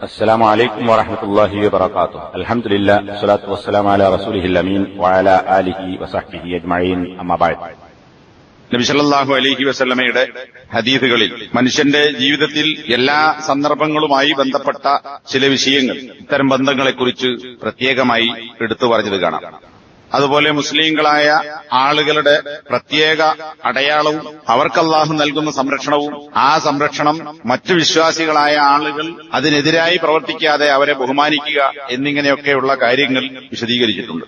السلام عليكم ورحمة الله وبركاته الحمد لله والصلاة والسلام على رسوله الأمين وعلى آله وصحبه أجمعين أما بعد നബി സല്ലല്ലാഹു അലൈഹി വസല്ലമയുടെ ഹദീസുകളിൽ മനുഷ്യന്റെ ജീവിതത്തിൽ എല്ലാ സന്ദർഭങ്ങളുമായി ബന്ധപ്പെട്ട ചില വിഷയങ്ങൾ ഇത്തരം ബന്ധങ്ങളെക്കുറിച്ച് പ്രത്യേകമായി എടുത്തു പറഞ്ഞത് കാണാം അതുപോലെ മുസ്ലിങ്ങളായ ആളുകളുടെ പ്രത്യേക അടയാളവും അവർക്കല്ലാഹു നൽകുന്ന സംരക്ഷണവും ആ സംരക്ഷണം മറ്റു വിശ്വാസികളായ ആളുകൾ അതിനെതിരായി പ്രവർത്തിക്കാതെ അവരെ ബഹുമാനിക്കുക എന്നിങ്ങനെയൊക്കെയുള്ള കാര്യങ്ങൾ വിശദീകരിച്ചിട്ടുണ്ട്.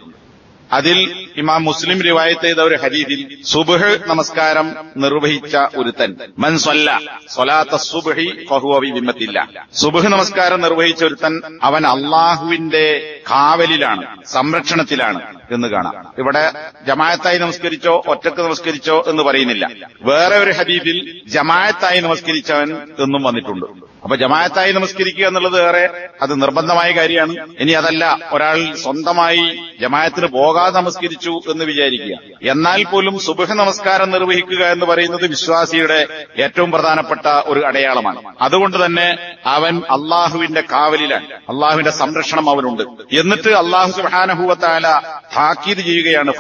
അതിൽ ഇമാം മുസ്ലിം റിവായത്ത് ഒരു ഹരീതിൽ സുബഹ് നമസ്കാരം നിർവഹിച്ച ഒരുത്തൻ. മൻ സ്വല്ല സ്വലാത്ത സുബഹി ഫഹുവി വിമത്തില്ല സുബഹ് നമസ്കാരം നിർവഹിച്ച ഒരുത്തൻ അവൻ അള്ളാഹുവിന്റെ കാവലിലാണ് സംരക്ഷണത്തിലാണ് എന്ന് കാണാം. ഇവിടെ ജമായത്തായി നമസ്കരിച്ചോ ഒറ്റയ്ക്ക് നമസ്കരിച്ചോ എന്ന് പറയുന്നില്ല. വേറെ ഒരു ഹരീതിൽ ജമായത്തായി നമസ്കരിച്ചവൻ എന്നും വന്നിട്ടുണ്ട്. അപ്പൊ ജമായത്തായി നമസ്കരിക്കുക എന്നുള്ളത് വേറെ അത് നിർബന്ധമായ കാര്യമാണ്. ഇനി അതല്ല ഒരാൾ സ്വന്തമായി ജമായത്തിന് പോകാതെ നമസ്കരിച്ചു എന്ന് വിചാരിക്കുക. എന്നാൽ പോലും സുബഹ നമസ്കാരം നിർവഹിക്കുക എന്ന് പറയുന്നത് വിശ്വാസിയുടെ ഏറ്റവും പ്രധാനപ്പെട്ട ഒരു അടയാളമാണ്. അതുകൊണ്ട് തന്നെ അവൻ അള്ളാഹുവിന്റെ കാവലിലാണ്. അള്ളാഹുവിന്റെ സംരക്ഷണം അവനുണ്ട്. എന്നിട്ട് അള്ളാഹു സുഹാനഹുവത്താല താക്കീത് ചെയ്യുകയാണ്.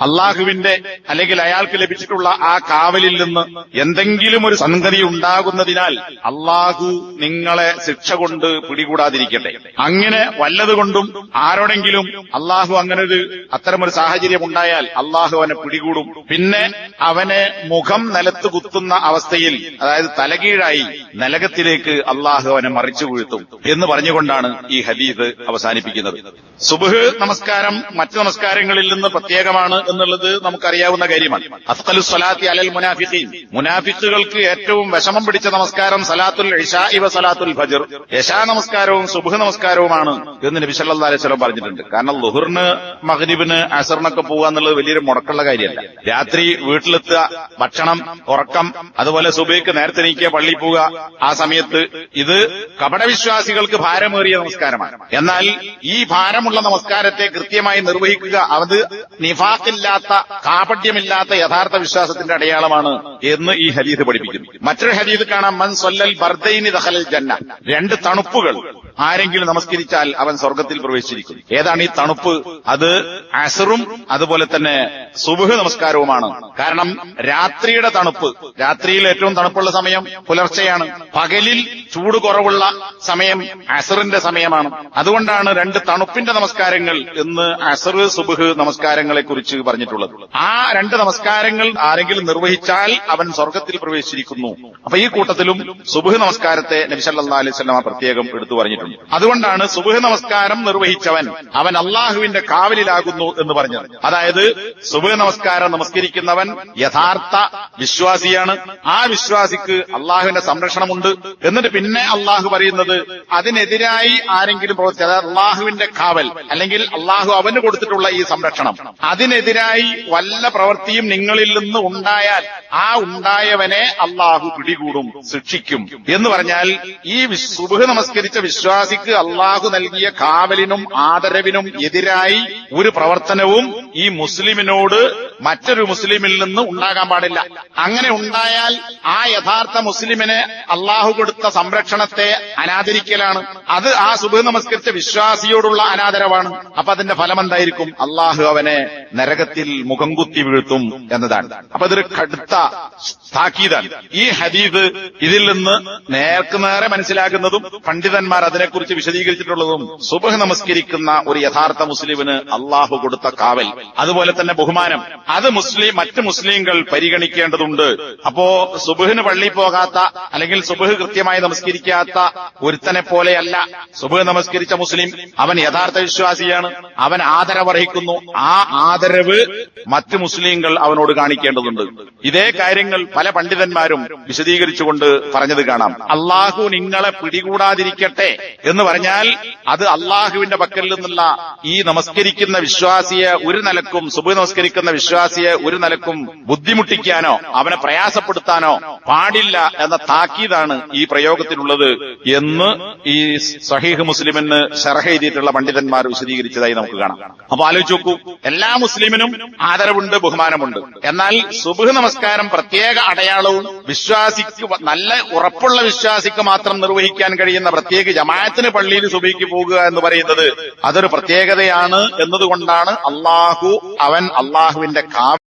അള്ളാഹുവിന്റെ അല്ലെങ്കിൽ അയാൾക്ക് ലഭിച്ചിട്ടുള്ള ആ കാവലിൽ നിന്ന് എന്തെങ്കിലും ഒരു സംഗതി ഉണ്ടാകുന്നതിനാൽ അള്ളാഹു നിങ്ങളെ ശിക്ഷ കൊണ്ട് പിടികൂടാതിരിക്കട്ടെ. അങ്ങനെ വല്ലതുകൊണ്ടും ആരോടെങ്കിലും അള്ളാഹു അങ്ങനെ ഒരു അത്തരമൊരു സാഹചര്യം ഉണ്ടായാൽ അള്ളാഹു അവനെ പിടികൂടും. പിന്നെ അവനെ മുഖം നിലത്ത് കുത്തുന്ന അവസ്ഥയിൽ അതായത് തലകീഴായി നിലകത്തിലേക്ക് അള്ളാഹു അവനെ മറിച്ചു വീഴ്ത്തും എന്ന് പറഞ്ഞുകൊണ്ടാണ് ഈ ഹദീദ് അവസാനിപ്പിക്കുന്നത്. സുബഹ് നമസ്കാരം മറ്റു നമസ്കാരങ്ങളിൽ നിന്ന് പ്രത്യേകമാണ് എന്നുള്ളത് നമുക്കറിയാവുന്ന കാര്യമാണ്. അഫ്കലു സലാത്തി അലൽ മുനാഫിഖീൻ. മുനാഫിക്കുകൾക്ക് ഏറ്റവും വിഷമം പിടിച്ച നമസ്കാരം സലാത്തുൽ ഇഷാ ഇവ സലാത്തുൽ ഫജർ. യശാ നമസ്കാരവും സുബഹ് നമസ്കാരവുമാണ് എന്ന് നബി വസല്ലം പറഞ്ഞിട്ടുണ്ട്. കാരണം ലുഹുറിന് മഹരീബിന് അസറിനൊക്കെ പോകുക എന്നുള്ളത് വലിയൊരു മുടക്കുള്ള കാര്യമല്ല. രാത്രി വീട്ടിലെത്തുക ഭക്ഷണം ഉറക്കം അതുപോലെ സുബൈക്ക് നേരത്തെ നീക്കിയ പള്ളിയിൽ പോവുക ആ സമയത്ത് ഇത് കപടവിശ്വാസികൾക്ക് ഭാരമേറിയ നമസ്കാരമാണ്. എന്നാൽ ഈ ഭാരമുള്ള നമസ്കാരത്തെ കൃത്യമായി നിർവഹിക്കുക അത് നിഫാക്കില്ലാത്ത കാപട്യമില്ലാത്ത യഥാർത്ഥ വിശ്വാസത്തിന്റെ അടയാളമാണ് എന്ന് ഈ ഹരീത് പഠിപ്പിക്കുന്നു. മറ്റൊരു ഹരീത് കാണാം മൻ സൊല്ലൽ ബർദൈനി ദഹലൽ ജന്ന. രണ്ട് തണുപ്പുകൾ. ആരെങ്കിലും നമസ്കരിച്ചാൽ അവൻ സ്വർഗത്തിൽ പ്രവേശിച്ചിരിക്കും. ഏതാണ് ഈ തണുപ്പ്? അത് അസറും അതുപോലെ തന്നെ സുബുഹ് നമസ്കാരവുമാണ്. കാരണം രാത്രിയുടെ തണുപ്പ് രാത്രിയിൽ ഏറ്റവും തണുപ്പുള്ള സമയം പുലർച്ചെയാണ്. പകലിൽ ചൂട് കുറവുള്ള സമയം അസറിന്റെ സമയമാണ്. അതുകൊണ്ടാണ് രണ്ട് തണുപ്പിന്റെ നമസ്കാരങ്ങൾ എന്ന് അസർ സുബുഹ് നമസ്കാരങ്ങളെ കുറിച്ച് പറഞ്ഞിട്ടുള്ളത്. ആ രണ്ട് നമസ്കാരങ്ങൾ ആരെങ്കിലും നിർവഹിച്ചാൽ അവൻ സ്വർഗത്തിൽ പ്രവേശിച്ചിരിക്കുന്നു. അപ്പൊ ഈ കൂട്ടത്തിലും സുബുഹ് നമസ്കാരത്തെ നബിസല്ലാ അലൈഹി സ്വലമ പ്രത്യേകം എടുത്തു പറഞ്ഞിട്ടുണ്ട്. അതുകൊണ്ടാണ് സുബുഹ് നമസ്കാരം നിർവഹിച്ചവൻ അവൻ അള്ളാഹുവിന്റെ കാവലിലാകുന്നു എന്ന് പറഞ്ഞത്. അതായത് സുബുഹ് നമസ്കാരം നമസ്കരിക്കുന്നവൻ യഥാർത്ഥ വിശ്വാസിയാണ്. ആ വിശ്വാസിക്ക് അള്ളാഹുവിന്റെ സംരക്ഷണമുണ്ട്. എന്നിട്ട് പിന്നെ അള്ളാഹു പറയുന്നത്. അതിനെതിരായി ആരെങ്കിലും പ്രവർത്തിച്ചാൽ അള്ളാഹുവിന്റെ കാവൽ അല്ലെങ്കിൽ അള്ളാഹു അവന് കൊടുത്തിട്ടുള്ള ഈ സംരക്ഷണം. അതിനെതിരായി വല്ല പ്രവൃത്തിയും നിങ്ങളിൽ നിന്ന് ഉണ്ടായാൽ ആ ഉണ്ടായവനെ അള്ളാഹു പിടികൂടും ശിക്ഷിക്കും എന്ന് പറഞ്ഞാൽ ഈ സുബഹ് നമസ്കരിച്ച വിശ്വാസിക്ക് അള്ളാഹു നൽകിയ കാവലിനും ആദരവിനും എതിരായി ഒരു പ്രവർത്തനവും ഈ മുസ്ലിമിനോട് മറ്റൊരു മുസ്ലിമിൽ നിന്ന് ഉണ്ടാകാൻ പാടില്ല. അങ്ങനെ ഉണ്ടായാൽ ആ യഥാർത്ഥ മുസ്ലിമിനെ അള്ളാഹു കൊടുത്ത സംരക്ഷണത്തെ അനാദരിക്കലാണ്. അത് ആ സുബ് നമസ്കരിച്ച വിശ്വാസിയോടുള്ള അനാദരവാണ്. അപ്പൊ അതിന്റെ ഫലം എന്തായിരിക്കും അള്ളാഹു അവനെ നരകത്തിൽ മുഖം കുത്തി വീഴ്ത്തും എന്നതാണ്. അപ്പൊ അതൊരു കടുത്ത താക്കീതാണ്. ഈ ഹദീദ് ഇതിൽ നിന്ന് നേർക്ക് നേരെ മനസ്സിലാക്കുന്നതും പണ്ഡിതന്മാർ അതിനെക്കുറിച്ച് വിശദീകരിച്ചിട്ടുള്ളതും സുബഹ് നമസ്കരിക്കുന്ന ഒരു യഥാർത്ഥ മുസ്ലിമിന് അള്ളാഹു കൊടുത്ത കാവൽ. അതുപോലെ തന്നെ ബഹുമാനം. അത് മുസ്ലിം മറ്റ് മുസ്ലിങ്ങൾ പരിഗണിക്കേണ്ടതുണ്ട്. അപ്പോ സുബഹിന് പള്ളി പോകാത്ത അല്ലെങ്കിൽ സുബഹ് കൃത്യമായി നമസ്കരിക്കാത്ത ഒരുത്തനെ പോലെയല്ല സുബഹ് നമസ്കരിച്ച മുസ്ലിം. അവൻ യഥാർത്ഥ വിശ്വാസിയാണ്. അവൻ ആദരവർഹിക്കുന്നു ആ ആദരവ് മറ്റ് മുസ്ലിങ്ങൾ അവനോട് കാണിക്കേണ്ടതുണ്ട്. ഇതേ കാര്യങ്ങൾ പല പണ്ഡിതന്മാരും വിശദീകരിച്ചുകൊണ്ട് പറഞ്ഞത് കാണാം. അള്ളാഹു നിങ്ങളെ പിടികൂടാതിരിക്കട്ടെ എന്ന് പറഞ്ഞാൽ അത് അള്ളാഹുവിന്റെ പക്കൽ നിന്നുള്ള ഈ നമസ്കരിക്കുന്ന വിശ്വാസിയെ ഒരു നിലക്കും സുബ് നമസ്കരിക്കുന്ന വിശ്വാസിയെ ഒരു നിലക്കും ബുദ്ധിമുട്ടിക്കാനോ അവനെ പ്രയാസപ്പെടുത്താനോ പാടില്ല എന്ന താക്കീതാണ് ഈ പ്രയോഗത്തിനുള്ളത് എന്ന് ഈ സഹീഹ് മുസ്ലിമിന് ഷർഹ എഴുതിയിട്ടുള്ള പണ്ഡിതന്മാർ വിശദീകരിച്ചതായി നമുക്ക് കാണാം. അപ്പൊ ആലോചിച്ച് നോക്കൂ എല്ലാ മുസ്ലിമിനും ആദരവുണ്ട് ബഹുമാനമുണ്ട്. എന്നാൽ സുബഹ് നമസ്കാരം പ്രത്യേക അടയാളവും വിശ്വാസിക്ക് നല്ല ഉറപ്പുള്ള വിശ്വാസിക്ക് മാത്രം നിർവഹിക്കാൻ കഴിയുന്ന പ്രത്യേക ജമാഅത്തിന് പള്ളിയിൽ സുബഹിക്ക് പോകുക എന്ന് പറയുന്നത് അതൊരു പ്രത്യേകതയാണ് എന്നതുകൊണ്ടാണ് അള്ളാഹു അവൻ അള്ളാഹുവിന്റെ കാ